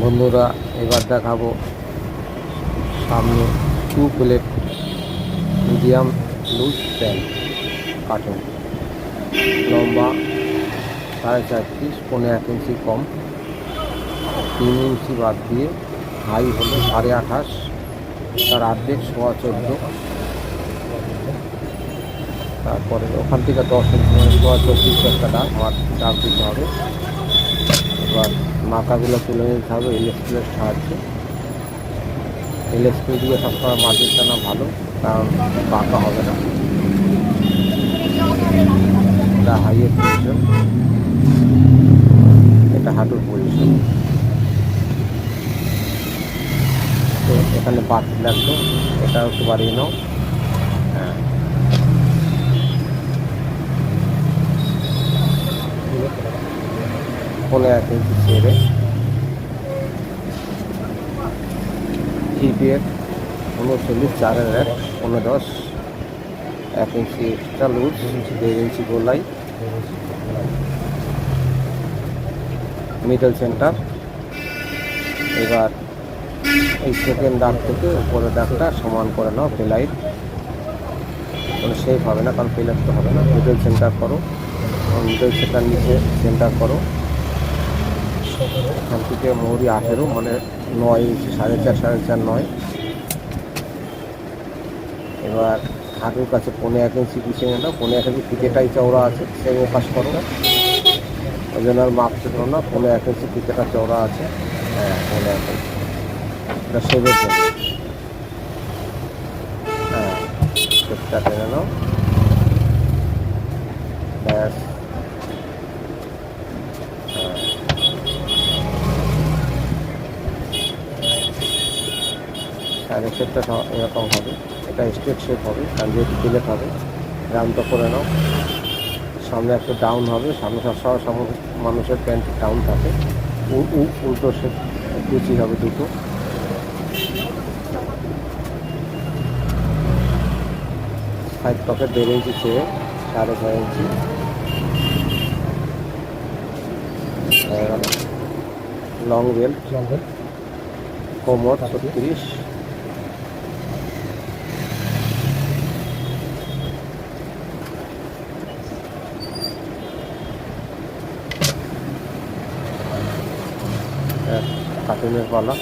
বন্ধুরা, এবার দেখাবো সামনে two plate medium loose pant cartoon লম্বা সাড়ে চার পিস পনেরো এক ইঞ্চি কম। তিন ইঞ্চি বাদ দিয়ে হাই হলো সাড়ে আঠাশ। তার আর্ধেক সোয়া চোদ্দ। তারপরে ওখান থেকে দশ ইঞ্চি, সোয়া চব্বিশ একটা ডাক মাঠ ডাক দিতে হবে। এবার মাথাগুলো তুলে নিতে হবে, ইলেকট্রিকের সাহায্যে। ইলেকট্রিক দিয়ে সবসময় মাটির টানা ভালো, কারণ বাঁকা হবে না। এটা হাইয়ের পজিশন এটা হাঁটুর পজিশন তো এখানে বাড়তি লাগতো এটা একটু বাড়িয়ে নাও। পনেরো এক ইঞ্চি ছেড়ে হিপের উনচল্লিশ চারের এক পনেরো দশ এক ইঞ্চি এক্সট্রা লুজ দেড় ইঞ্চি গোলাই মিডল সেন্টার এবার এই সেকেন্ড দাগ থেকে উপরের দাগটা সমান করে নাও পেলাইট কোনো শেপ হবে না, কারণ পেলাইট তো হবে না। মিডল সেন্টার করো। মিডল সেন্টার নিচে সেন্টার করো। এখান থেকে মৌরি আঠেরো মানে নয়, সাড়ে চার সাড়ে চার, নয়। এবার হাঁটুর কাছে পনেরো এক ইঞ্চি পিছিয়ে পনেরো এক ইঞ্চি পিকেটাই চওড়া আছে সেই পাশ করো। না ওই জন্য আর মাপতে পারো না পনেরো এক ইঞ্চি পিকেটা চওড়া আছে। হ্যাঁ পনেরো এক ইঞ্চি। এটা সেবের জন্য। হ্যাঁ টেনে নাও। ব্যাস। সাইডের শেপটা এরকম হবে। এটা স্ট্রেট শেপ হবে কারণ যেহেতু প্লেট হবে। রাউন্ডটা করে নাও। সামনে একটু ডাউন হবে। সামনে সবসময় সমস্ত মানুষের প্যান্ট ডাউন থাকে। উল্টো শেপ কুচি হবে দুটো। সাইড পকেট দেড় ইঞ্চি চেয়ে সাড়ে ছয় ইঞ্চি লং বেল্ট কোমর ছত্রিশ। কার্টুনের পালা।